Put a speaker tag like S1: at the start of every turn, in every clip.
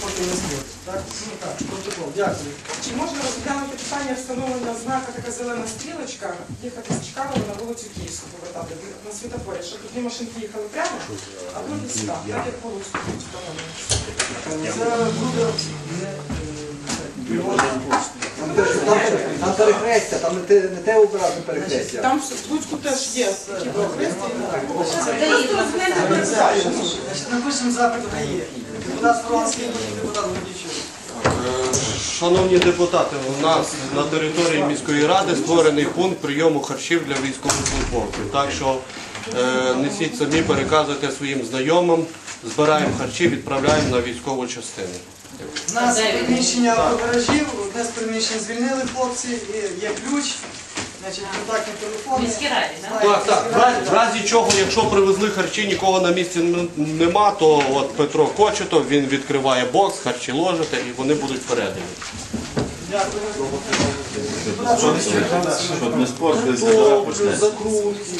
S1: поки не збір. Так, ну так, протокол. Дякую.
S2: Чи можна розглянути питання встановлення знака така зелена стрілочка, їхати з Чкалова на вулицю Київську повертати на світофорі, щоб дві машинки їхали прямо, а другі сюди, так як по Луцьку тут.
S1: Це буде не, е,
S3: Там, теж- там, там перехрестя, там не те, не те образне перехрестя.
S2: Там в Луцьку теж є такі перехрестя.
S1: Значить, напишемо запит в ГАІ. Депутат депутат Гордійчук.
S4: Е, Шановні депутати, у нас на території міської ради створений пункт прийому харчів для військовослужбовців. Так що е, несіть самі, переказуйте своїм знайомим, збираємо харчі, відправляємо на військову частину.
S1: У нас приміщення гаражів, одне з приміщень звільнили хлопці, є ключ, значить, контактні телефони.
S5: Міській раді?
S1: Знаєте,
S4: Так, так. В разі, в разі чого, якщо привезли харчі, нікого на місці н- нема, то от Петро Кочетов, він відкриває бокс, харчі ложите і вони будуть передані.
S6: Щоб не спортилися,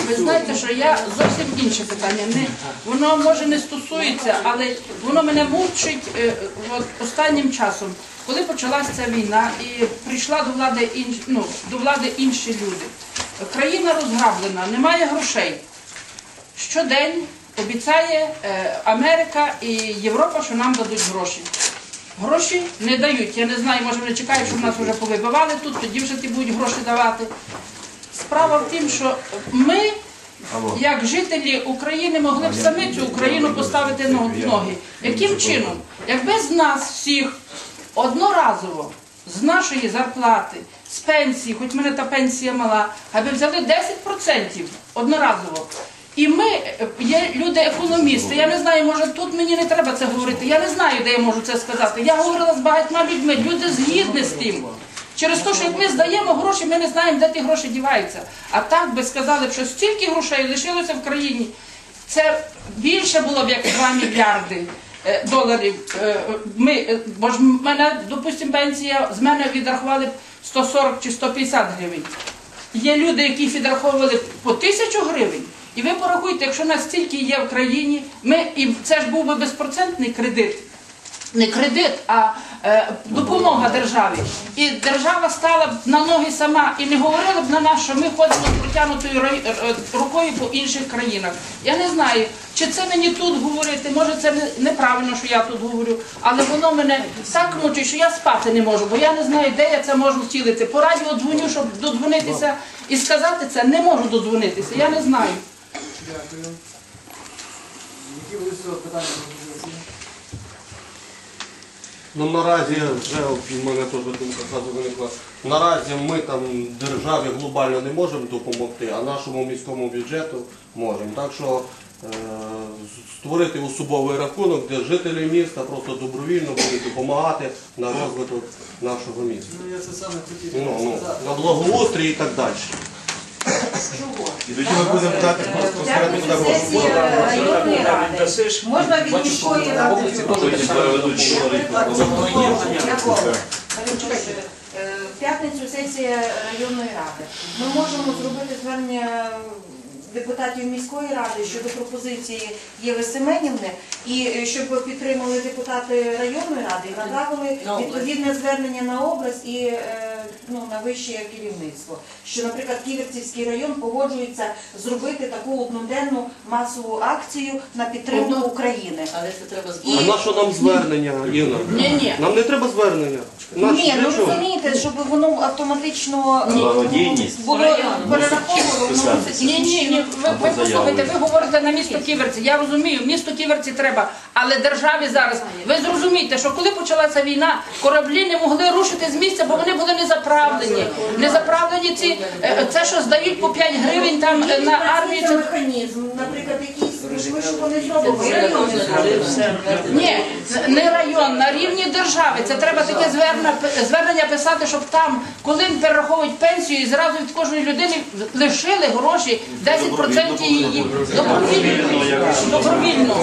S7: Ви знаєте, що я зовсім інше питання. Не, воно може не стосується, але воно мене мучить е, от, останнім часом, коли почалася ця війна і прийшла до влади інш, ну, до влади інші люди. Країна розграблена, немає грошей. Щодень обіцяє е, Америка і Європа, що нам дадуть гроші. Гроші не дають. Я не знаю, може вони чекають, щоб нас вже повибивали тут, тоді вже ті будуть гроші давати. Справа в тім, що ми, як жителі України, могли б самі цю Україну поставити ноги. Яким чином? Якби з нас всіх одноразово, з нашої зарплати, з пенсії, хоч мене та пенсія мала, аби взяли 10% одноразово. І ми е, є люди економісти. Я не знаю, може тут мені не треба це говорити. Я не знаю, де я можу це сказати. Я говорила з багатьма людьми. Люди згідні з тим. Через те, що як ми здаємо гроші, ми не знаємо, де ті гроші діваються. А так би сказали, що стільки грошей лишилося в країні. Це більше було б як 2 мільярди доларів. Е, Ми, е, бо ж мене, допустимо, пенсія з мене відрахували 140 чи 150 гривень. Є люди, які відраховували по тисячу гривень. І ви порахуйте, якщо нас стільки є в країні, ми, і це ж був би безпроцентний кредит. Не кредит, а е, допомога державі. І держава стала б на ноги сама і не говорила б на нас, що ми ходимо з протягнутою е, рукою по інших країнах. Я не знаю, чи це мені тут говорити, може це неправильно, що я тут говорю, але воно мене так мучить, що я спати не можу, бо я не знаю, де я це можу втілити. По радіо дзвоню, щоб додзвонитися і сказати це, не можу додзвонитися, я не знаю.
S1: Дякую. Які були питання?
S4: Ну наразі вже в мене теж думка зразу виникла. Наразі ми там державі глобально не можемо допомогти, а нашому міському бюджету можемо. Так що створити особовий рахунок, де жителі міста просто добровільно будуть допомагати на розвиток нашого міста.
S1: Ну, я це саме хотів
S4: Ну, ну,
S1: сказати.
S4: на благоустрій і так далі.
S6: І тоді ми будемо дати просто
S5: П'ятницю сесія районної ради. Можна від міської ради.
S6: Потім переведуть.
S5: Е, В п'ятницю сесія районної ради. Ми можемо зробити звернення депутатів міської ради щодо пропозиції Єви Семенівни, і е, щоб підтримали депутати районної ради і направили відповідне звернення на область і е, ну, на вище керівництво. Що, наприклад, Ківерцівський район погоджується зробити таку одноденну масову акцію на підтримку
S7: Одну-
S5: України.
S7: Але це треба
S4: А на що нам звернення, Інна?
S7: Ні, ні.
S4: Нам не треба звернення. Наш
S5: Ні,
S4: для
S5: ну
S4: чого?
S5: розумієте, щоб воно автоматично
S6: Благодійність.
S5: було перераховано. ну,
S7: Ні, ні, ні. Ви, ви послухайте, ви говорите на місто Ківерці. Я розумію, місто Ківерці треба, але державі зараз. Ви зрозумієте, що коли почалася війна, кораблі не могли рушити з місця, бо вони були не заправлені. Не заправлені ці е, це, що здають по 5 гривень там е, на армію.
S5: Це механізм, наприклад, ми що вони зробимо. зробимо.
S7: Ні, не район, на рівні держави. Це треба таке звернення, звернення писати, щоб там, коли перераховують пенсію, і зразу від кожної людини лишили гроші 10% її. Добровільно. Добровільно.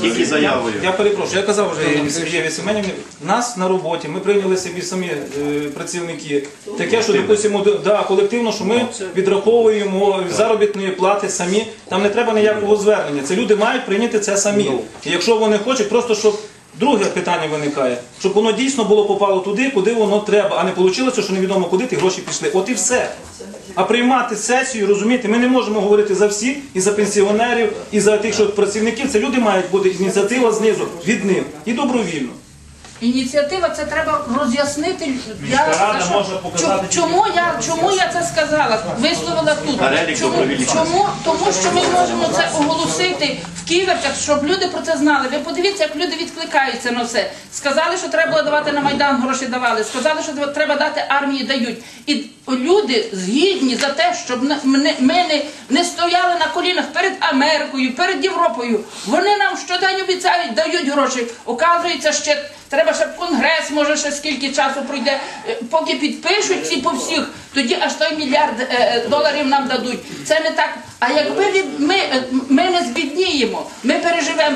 S6: Тільки заявою.
S8: Я перепрошую, я казав вже Сергієві Семенівні, нас на роботі, ми прийняли собі самі е, працівники. Таке, що допустимо, да, колективно, що ми відраховуємо заробітної плати самі. Там не треба ніякого звернення. Це люди мають прийняти це самі. І якщо вони хочуть, просто щоб Друге питання виникає, щоб воно дійсно було попало туди, куди воно треба, а не вийшло, що невідомо куди ті гроші пішли. От і все. А приймати сесію, розумієте, ми не можемо говорити за всіх, і за пенсіонерів, і за тих, що працівників. Це люди мають бути ініціатива знизу від них і добровільно.
S7: Ініціатива це треба роз'яснити. Я
S6: рада
S7: скажу,
S6: може показати
S7: чу- чому я чому я це сказала? Висловила тут.
S6: Перелік
S7: Чому,
S6: добровільних.
S7: чому? Тому що ми можемо це оголосити в ківерках, щоб люди про це знали. Ви подивіться, як люди відкликаються на все. Сказали, що треба було давати на майдан, гроші давали. Сказали, що треба дати армії дають. І люди згідні за те, щоб ми не, не стояли на колінах перед Америкою, перед Європою. Вони нам щодень обіцяють, дають гроші. Оказується, ще треба, щоб конгрес, може, ще скільки часу пройде, е, поки підпишуть ці по всіх, тоді аж той мільярд е, е, доларів нам дадуть. Це не так. А якби ми, ми не переживемо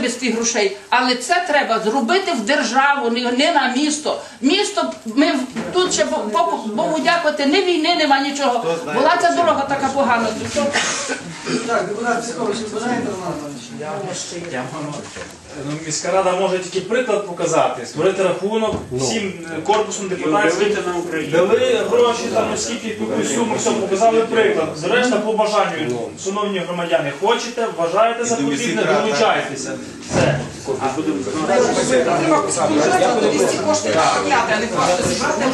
S7: без тих грошей. Але це треба зробити в державу, не, на місто. Місто ми тут ще Богу, Богу дякувати, ні війни, нема нічого. Була ця дорога така погана.
S1: Так, депутат Піскович, ви бажаєте, Роман Іванович?
S6: Ну, міська рада може тільки приклад показати, створити рахунок всім е, корпусом депутатським, дали гроші, там ну, скільки якусь суму, все, показали приклад. Решта по бажанню, шановні громадяни, хочете, вважаєте за потрібне, долучайтеся. Все.
S2: Треба кошти а не просто зібрати.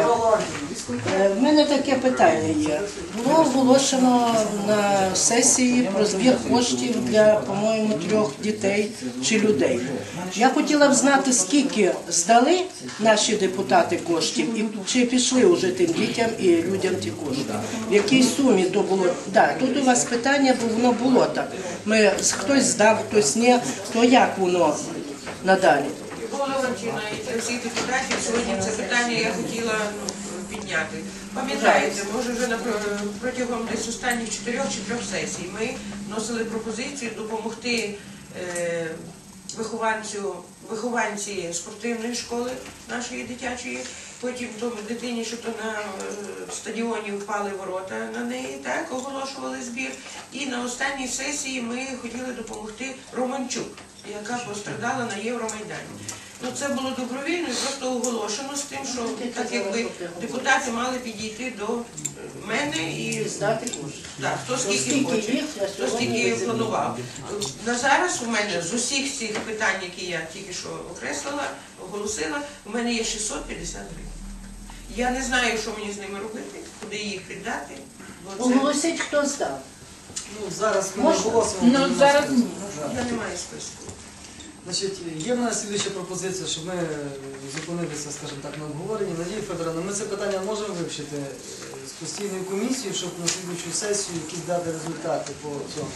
S9: Е, В мене таке питання є. Було оголошено на сесії про збір коштів для, по-моєму, трьох дітей чи людей. Я хотіла б знати, скільки здали наші депутати коштів і чи пішли вже тим дітям і людям ті кошти. В якій сумі то було? Да, тут у вас питання, бо воно було так. Ми, хтось здав, хтось ні, то як воно надалі?
S10: Головачина і всіх депутатів сьогодні це питання я хотіла ну, підняти. Пам'ятаєте, може вже на протягом десь останніх чотирьох чи трьох сесій ми вносили пропозицію допомогти е, вихованцю, вихованці спортивної школи нашої дитячої. Потім тому дитині, що то на е, стадіоні впали ворота на неї, так оголошували збір. І на останній сесії ми хотіли допомогти Романчук, яка пострадала на Євромайдані. Ну це було добровільно і просто оголошено з тим, що так якби депутати мали підійти до мене і
S9: Здати
S10: так, хто скільки хоче, хто скільки планував. На зараз у мене з усіх цих питань, які я тільки що окреслила, оголосила, у мене є 650 гривень. Я не знаю, що мені з ними робити, куди їх віддати. бо це-
S9: Оголосіть, хто здав.
S1: Ну, зараз ми
S9: Можна?
S1: оголосимо.
S7: Ну зараз ні.
S10: Я не маю списку.
S1: Значить, є в мене слідуюча пропозиція, щоб ми зупинилися, скажімо так, на обговоренні. Надія Федоровна, ми це питання можемо вивчити е, з постійною комісією, щоб на слідуючу сесію якісь дати результати по цьому.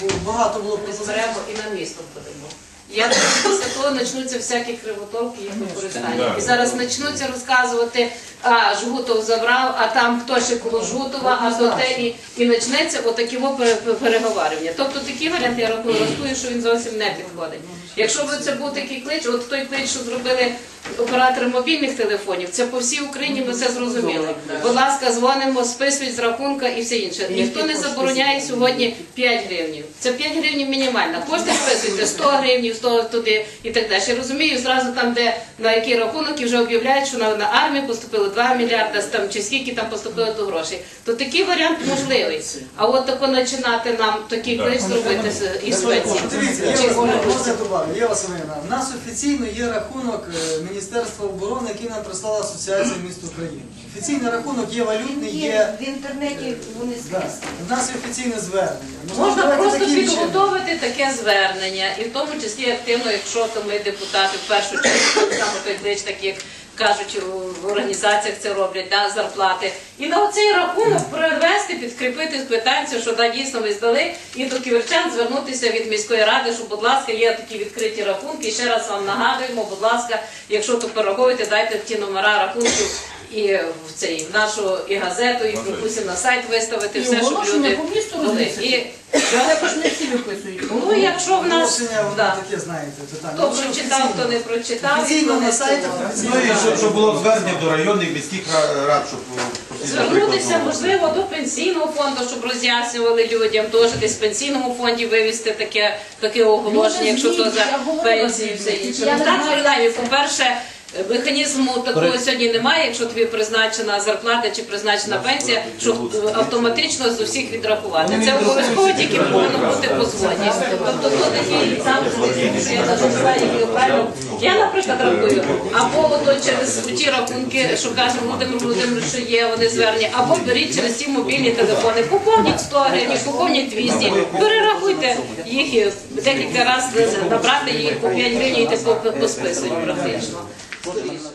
S1: Бо багато було пропозицій.
S11: І на місто подамо. Я думаю, після того почнуться всякі кривотолки і використання. І зараз почнуться розказувати, а Жгутов забрав, а там хто ще коло Жгутова, а то те і, і почнеться отакі во переговарювання. Тобто такий варіант я рахую, рахую, що він зовсім не підходить. Якщо б це був такий клич, от той клич, що зробили оператори мобільних телефонів, це по всій Україні ми це зрозуміли. Будь ласка, дзвонимо, списують з рахунка і все інше. Ніхто не забороняє сьогодні 5 гривень. Це 5 гривень мінімальна. Кошти списуйте 100 гривень, 100 туди і так далі. Я розумію, зразу там, де на який рахунок, і вже об'являють, що на, на армію поступило 2 мільярди, там, чи скільки там поступило до грошей. То такий варіант можливий. А от тако починати нам такий клич зробити з- із Швеції.
S1: Дивіться, я вас можна добавлю. Є Василина. У нас офіційно є рахунок е, Міністерства оборони, який нам прислала Асоціація міст України. Офіційний рахунок є валютний,
S5: Є в інтернеті вони
S1: Да.
S5: скрізь.
S1: У нас є офіційне звернення.
S11: Можна просто підготовити таке звернення, і в тому числі активно, якщо то ми депутати в першу чергу саме той клич, так як кажуть в організаціях це роблять, да, зарплати. І на оцей рахунок привести, підкріпити квитанцію, що да, дійсно ви здали, і до ківерчан звернутися від міської ради, що, будь ласка, є такі відкриті рахунки. І ще раз вам нагадуємо, будь ласка, якщо то порахуєте, дайте ті номера рахунків. І в цей в нашу і газету, і припустимо на сайт виставити
S7: І
S11: все, щоб люди
S7: по місту
S11: були. І
S7: Але не всі виписують.
S11: Ну, якщо в нас
S1: Оголошення, воно
S11: да.
S1: таке, знаєте, питання.
S11: хто
S1: Ну,
S11: прочитав, хто не прочитав,
S1: Офіційно на
S11: то-
S1: офіційно.
S6: Ну і щоб, щоб було звернення до районних міських ра- рад, щоб
S11: Звернутися можливо до пенсійного фонду, щоб роз'яснювали людям, теж десь в пенсійному фонді вивести таке, таке оголошення, якщо то за пенсії все інше. Ну так, принаймні, по-перше, механізму такого сьогодні немає, якщо тобі призначена зарплата чи призначена пенсія, щоб е, автоматично з усіх відрахувати. Це обов'язково тільки повинно бути по згоді. Тобто тут які правильно. Я, наприклад, рахую, або ото через ті рахунки, що каже Володимир Володимирович, що є, вони звернені, або беріть через ті мобільні телефони, поповніть 100 гривень, поповніть 200, перерахуйте їх і декілька разів набрати їх по 5 гривень і йти по, по списанню практично. ります。